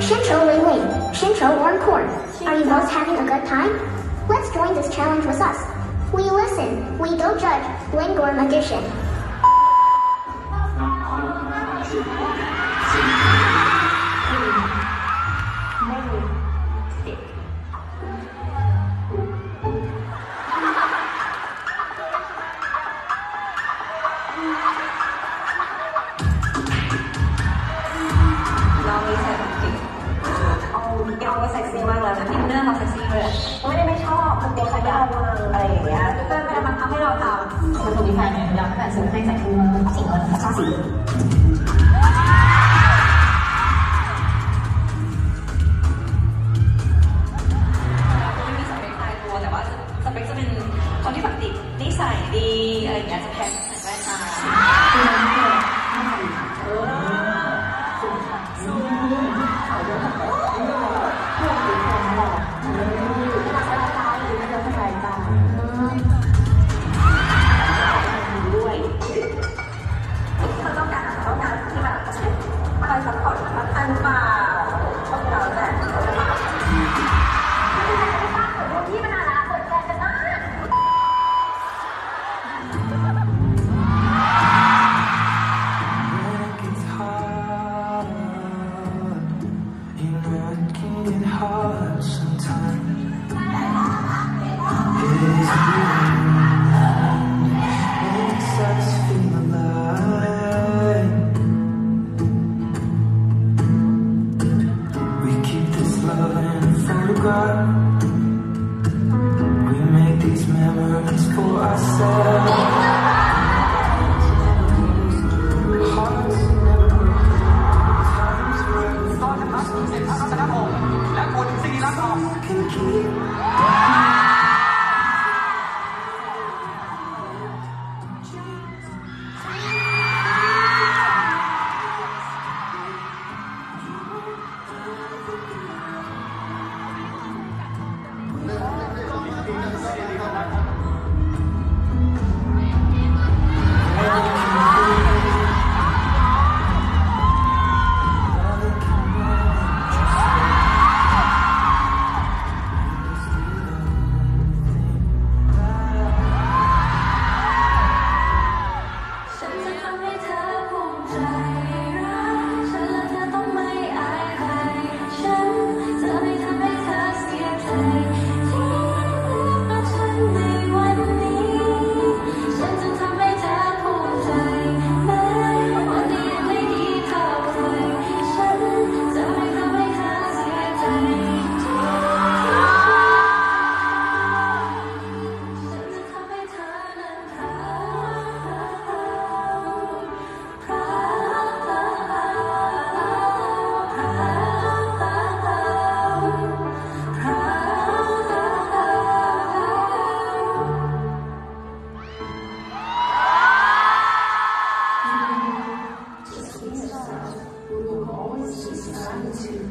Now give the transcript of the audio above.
Shincho Ling Wing, Shincho Warm Corn, are you both having a good time? Let's join this challenge with us. We listen, we don't judge, Lingor Magician. เราค่ะคุณผู้ชมที่ใครเนี่ยอยากให้แต่ซื้อให้จากคุณสิงห์นะค่ะสิคนที่ปกตินิสัยดีอะไรอย่างเงี้ยจะแพ้ God. 完美的碰撞。to